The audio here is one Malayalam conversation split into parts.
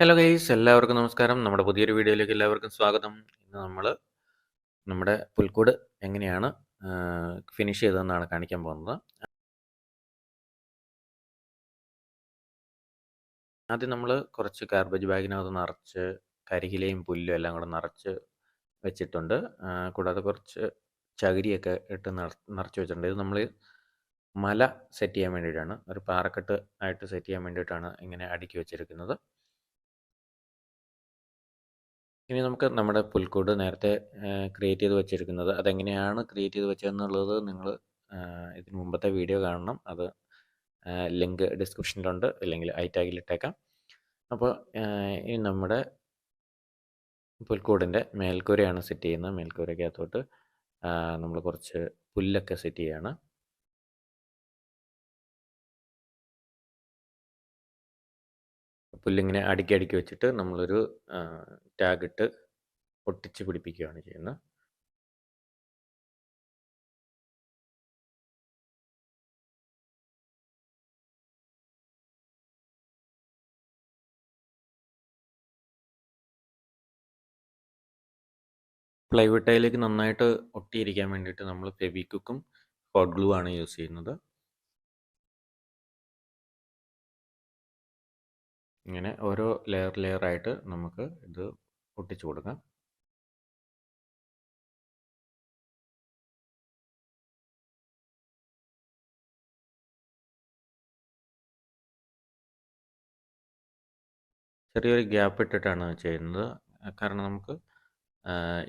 ഹലോ ഗൈസ് എല്ലാവർക്കും നമസ്കാരം. നമ്മുടെ പുതിയൊരു വീഡിയോയിലേക്ക് എല്ലാവർക്കും സ്വാഗതം. ഇന്ന് നമ്മൾ നമ്മുടെ പുൽക്കൂട് എങ്ങനെയാണ് ഫിനിഷ് ചെയ്തതെന്നാണ് കാണിക്കാൻ പോകുന്നത്. ആദ്യം നമ്മൾ കുറച്ച് ഗാർബേജ് ബാഗിനകത്ത് നിറച്ച് കരികിലയും പുല്ലും എല്ലാം കൂടെ നിറച്ച് വെച്ചിട്ടുണ്ട്. കൂടാതെ കുറച്ച് ചകിരിയൊക്കെ ഇട്ട് നിറച്ച് വെച്ചിട്ടുണ്ട്. ഇത് നമ്മൾ മല സെറ്റ് ചെയ്യാൻ വേണ്ടിയിട്ടാണ്. ഒരു പാറക്കെട്ട് ആയിട്ട് സെറ്റ് ചെയ്യാൻ വേണ്ടിയിട്ടാണ് ഇങ്ങനെ അടുക്കി വെച്ചിരിക്കുന്നത്. ഇനി നമുക്ക് നമ്മുടെ പുൽക്കൂട് നേരത്തെ ക്രിയേറ്റ് ചെയ്ത് വെച്ചിരിക്കുന്നത് അതെങ്ങനെയാണ് ക്രിയേറ്റ് ചെയ്ത് വെച്ചതെന്നുള്ളത് നിങ്ങൾ ഇതിന് മുമ്പത്തെ വീഡിയോ കാണണം. അത് ലിങ്ക് ഡിസ്ക്രിപ്ഷനിലുണ്ട് അല്ലെങ്കിൽ ഐ ടാഗിൽ ഇട്ടേക്കാം. അപ്പോൾ ഇനി നമ്മുടെ പുൽക്കൂടിന്റെ മേൽക്കൂരയാണ് സെറ്റ് ചെയ്യുന്നത്. മേൽക്കൂരയ്ക്കകത്തോട്ട് നമ്മൾ കുറച്ച് പുല്ലൊക്കെ സെറ്റ് ചെയ്യുകയാണ് പുല്ലിങ്ങനെ അടുക്കി അടുക്കി വെച്ചിട്ട് നമ്മളൊരു ടാഗ് ഇട്ട് ഒട്ടിച്ച് പിടിപ്പിക്കുകയാണ് ചെയ്യുന്നത്. പ്ലൈവുഡ് ടൈലേക്ക് നന്നായിട്ട് ഒട്ടിയിരിക്കാൻ വേണ്ടിയിട്ട് നമ്മൾ ഫെവിക്വിക്കും ഹോട്ട് ഗ്ലൂ ആണ് യൂസ് ചെയ്യുന്നത്. ഇങ്ങനെ ഓരോ ലെയർ ലെയർ ആയിട്ട് നമുക്ക് ഇത് ഒട്ടിച്ചു കൊടുക്കാം. ചെറിയൊരു ഗ്യാപ്പ് ഇട്ടിട്ടാണ് ചെയ്യുന്നത്. കാരണം നമുക്ക്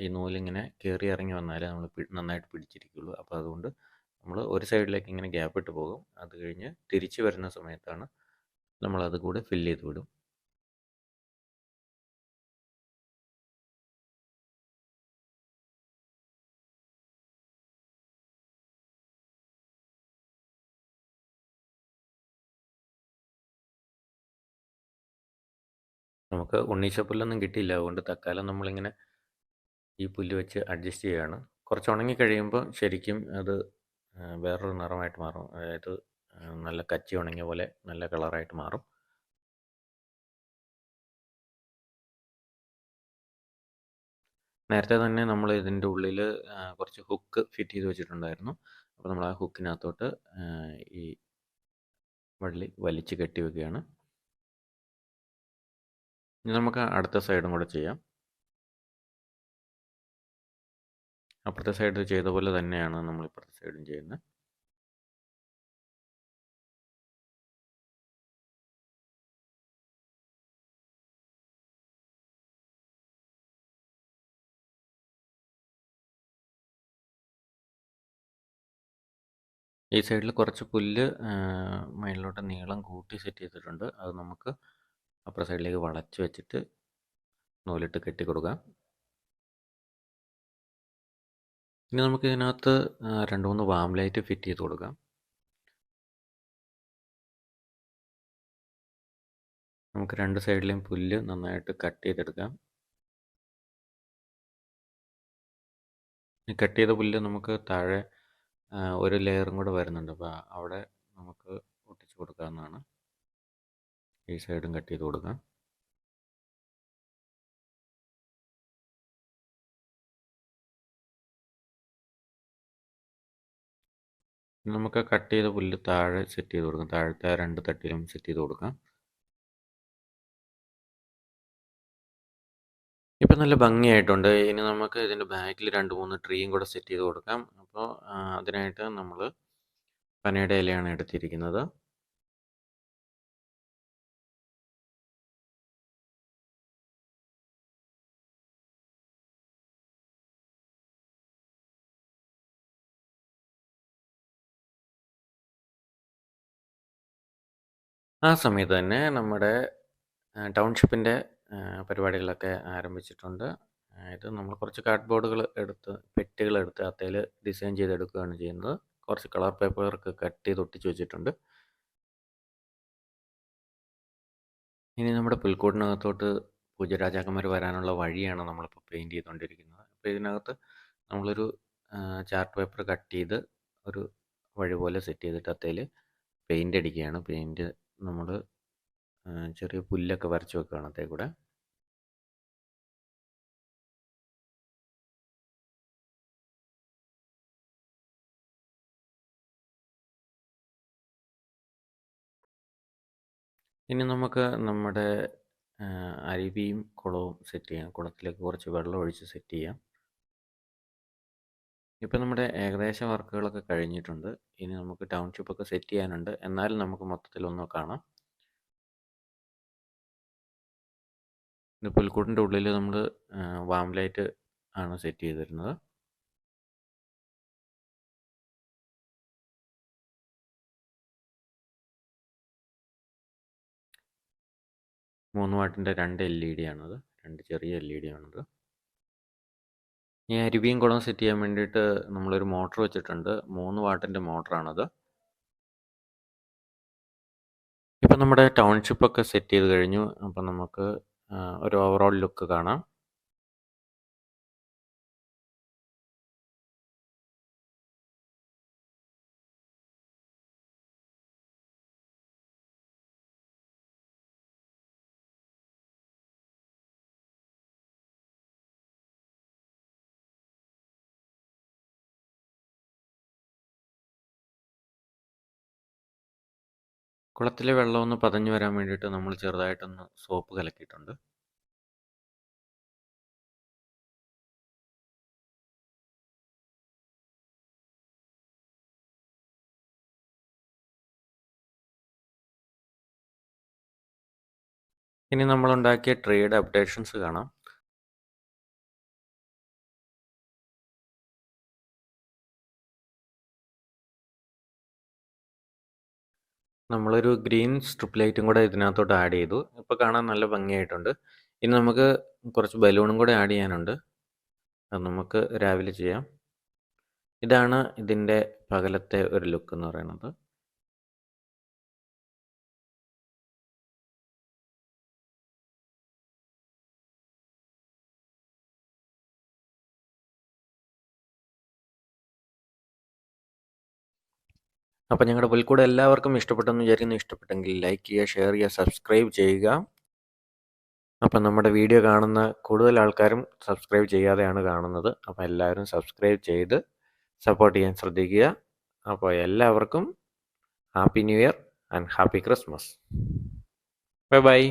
ഈ നൂലിങ്ങനെ കയറി ഇറങ്ങി വന്നാലേ നമ്മൾ നന്നായിട്ട് പിടിച്ചിരിക്കുള്ളൂ. അപ്പോൾ അതുകൊണ്ട് നമ്മൾ ഒരു സൈഡിലേക്ക് ഇങ്ങനെ ഗ്യാപ്പ് ഇട്ട് പോകും. അത് കഴിഞ്ഞ് തിരിച്ച് വരുന്ന സമയത്താണ് നമ്മളത് കൂടെ ഫില്ല് ചെയ്ത് വിടും. നമുക്ക് ഉണ്ണീശ പുല്ലൊന്നും കിട്ടിയില്ല. അതുകൊണ്ട് തക്കാലം നമ്മളിങ്ങനെ ഈ പുല്ല് വെച്ച് അഡ്ജസ്റ്റ് ചെയ്യുകയാണ് കുറച്ച് ഉണങ്ങി കഴിയുമ്പോൾ ശരിക്കും അത് വേറൊരു നിറമായിട്ട് മാറും. അതായത് നല്ല കച്ചി ഉണങ്ങിയ പോലെ നല്ല കളറായിട്ട് മാറും. നേരത്തെ തന്നെ നമ്മൾ ഇതിന്റെ ഉള്ളിൽ കുറച്ച് ഹുക്ക് ഫിറ്റ് ചെയ്ത് വെച്ചിട്ടുണ്ടായിരുന്നു. അപ്പോൾ നമ്മൾ ആ ഹുക്കിനകത്തോട്ട് ഈ വള്ളി വലിച്ച് കെട്ടി വെക്കുകയാണ്. ഇനി നമുക്ക് അടുത്ത സൈഡും കൂടെ ചെയ്യാം. അപ്പുറത്തെ സൈഡ് ചെയ്ത പോലെ തന്നെയാണ് നമ്മൾ ഇപ്പുറത്തെ സൈഡും ചെയ്യുന്നത്. ഈ സൈഡിൽ കുറച്ച് പുല്ല് മേളിലോട്ട് നീളം കൂട്ടി സെറ്റ് ചെയ്തിട്ടുണ്ട്. അത് നമുക്ക് അപ്പുറ സൈഡിലേക്ക് വളച്ച് വെച്ചിട്ട് നൂലിട്ട് കെട്ടി കൊടുക്കാം. ഇനി നമുക്ക് ഇതിനകത്ത് രണ്ട് മൂന്ന് വാം ലൈറ്റ് ഫിറ്റ് ചെയ്ത് കൊടുക്കാം. നമുക്ക് രണ്ട് സൈഡിലെയും പുല്ല് നന്നായിട്ട് കട്ട് ചെയ്തെടുക്കാം. കട്ട് ചെയ്ത പുല്ല് നമുക്ക് താഴെ ഒരു ലെയറും കൂടെ വരുന്നുണ്ട്. അപ്പോൾ അവിടെ നമുക്ക് ഒട്ടിച്ച് കൊടുക്കാവുന്നതാണ്. ഈ സൈഡും കട്ട് ചെയ്ത് കൊടുക്കാം. നമുക്ക് കട്ട് ചെയ്ത പുല്ല് താഴെ സെറ്റ് ചെയ്ത് കൊടുക്കാം. താഴത്തെ രണ്ട് തട്ടിലും സെറ്റ് ചെയ്ത് കൊടുക്കാം. ഇപ്പം നല്ല ഭംഗിയായിട്ടുണ്ട്. ഇനി നമുക്ക് ഇതിന്റെ ബാക്കിൽ രണ്ട് മൂന്ന് ട്രീയും കൂടെ സെറ്റ് ചെയ്ത് കൊടുക്കാം. അപ്പോൾ അതിനായിട്ട് നമ്മൾ പനയുടെ ഇലയാണ് എടുത്തിരിക്കുന്നത്. ആ സമയത്ത് തന്നെ നമ്മുടെ ടൗൺഷിപ്പിന്റെ പരിപാടികളൊക്കെ ആരംഭിച്ചിട്ടുണ്ട്. ഇത് നമ്മൾ കുറച്ച് കാർഡ് ബോർഡുകൾ എടുത്ത് പെട്ടികൾ എടുത്ത് അത്തേൽ ഡിസൈൻ ചെയ്തെടുക്കുകയാണ് ചെയ്യുന്നത്. കുറച്ച് കളർ പേപ്പറൊക്കെ കട്ട് ചെയ്ത് ഒട്ടിച്ച് വെച്ചിട്ടുണ്ട്. ഇനി നമ്മുടെ പുൽക്കൂടിനകത്തോട്ട് പൂജരാജാക്കന്മാർ വരാനുള്ള വഴിയാണ് നമ്മളിപ്പോൾ പെയിന്റ് ചെയ്തുകൊണ്ടിരിക്കുന്നത്. അപ്പോൾ ഇതിനകത്ത് നമ്മളൊരു ചാർട്ട് പേപ്പർ കട്ട് ചെയ്ത് ഒരു വഴി പോലെ സെറ്റ് ചെയ്തിട്ട് അത്തയിൽ പെയിന്റ് അടിക്കുകയാണ്. പെയിന്റ് നമ്മൾ ചെറിയ പുല്ലൊക്കെ വരച്ച് വെക്കുകയാണ് അതേ കൂടെ. ഇനി നമുക്ക് നമ്മുടെ അരുവിയും കുളവും സെറ്റ് ചെയ്യാം. കുളത്തിലേക്ക് കുറച്ച് വെള്ളം ഒഴിച്ച് സെറ്റ് ചെയ്യാം. ഇപ്പം നമ്മുടെ ഏകദേശ വർക്കുകളൊക്കെ കഴിഞ്ഞിട്ടുണ്ട്. ഇനി നമുക്ക് ടൗൺഷിപ്പൊക്കെ സെറ്റ് ചെയ്യാനുണ്ട്. എന്നാലും നമുക്ക് മൊത്തത്തിലൊന്ന് കാണാം. ഇത് പുൽക്കൂട്ടിന്റെ ഉള്ളിൽ നമ്മൾ വാം ലൈറ്റ് ആണ് സെറ്റ് ചെയ്തിരുന്നത്. മൂന്ന് വാട്ടിന്റെ രണ്ട് എൽ ഇ ഡി ആണത്. രണ്ട് ചെറിയ എൽ ഇ ഡി ആണത്. ഈ അരുവിയും കുളം സെറ്റ് ചെയ്യാൻ വേണ്ടിയിട്ട് നമ്മളൊരു മോട്ടർ വെച്ചിട്ടുണ്ട്. മൂന്ന് വാട്ടിന്റെ മോട്ടറാണത്. ഇപ്പം നമ്മുടെ ടൗൺഷിപ്പൊക്കെ സെറ്റ് ചെയ്ത് കഴിഞ്ഞു. അപ്പം നമുക്ക് ഒരു ഓവറോൾ ലുക്ക് കാണാം. കുളത്തിലെ വെള്ളം ഒന്ന് പതഞ്ഞു വരാൻ വേണ്ടിയിട്ട് നമ്മൾ ചെറുതായിട്ടൊന്ന് സോപ്പ് കലക്കിയിട്ടുണ്ട്. ഇനി നമ്മൾ ഉണ്ടാക്കിയ ട്രീയുടെ അപ്ഡേഷൻസ് കാണാം. നമ്മളൊരു ഗ്രീൻ സ്ട്രിപ്പ് ലൈറ്റും കൂടെ ഇതിനകത്തോട്ട് ആഡ് ചെയ്തു. ഇപ്പോൾ കാണാൻ നല്ല ഭംഗിയായിട്ടുണ്ട്. ഇനി നമുക്ക് കുറച്ച് ബലൂണും കൂടെ ആഡ് ചെയ്യാനുണ്ട്. അത് നമുക്ക് രാവിലെ ചെയ്യാം. ഇതാണ് ഇതിന്റെ പകലത്തെ ഒരു ലുക്ക് എന്ന് പറയുന്നത്. അപ്പോൾ ഞങ്ങളുടെ പുൽക്കൂട് എല്ലാവർക്കും ഇഷ്ടപ്പെട്ടെന്ന് വിചാരിക്കുന്നു. ഇഷ്ടപ്പെട്ടെങ്കിൽ ലൈക്ക് ചെയ്യുക ഷെയർ ചെയ്യുക സബ്സ്ക്രൈബ് ചെയ്യുക. അപ്പം നമ്മുടെ വീഡിയോ കാണുന്ന കൂടുതൽ ആൾക്കാരും സബ്സ്ക്രൈബ് ചെയ്യാതെയാണ് കാണുന്നത്. അപ്പോൾ എല്ലാവരും സബ്സ്ക്രൈബ് ചെയ്ത് സപ്പോർട്ട് ചെയ്യാൻ ശ്രദ്ധിക്കുക. അപ്പോൾ എല്ലാവർക്കും happy new year and happy Christmas bye bye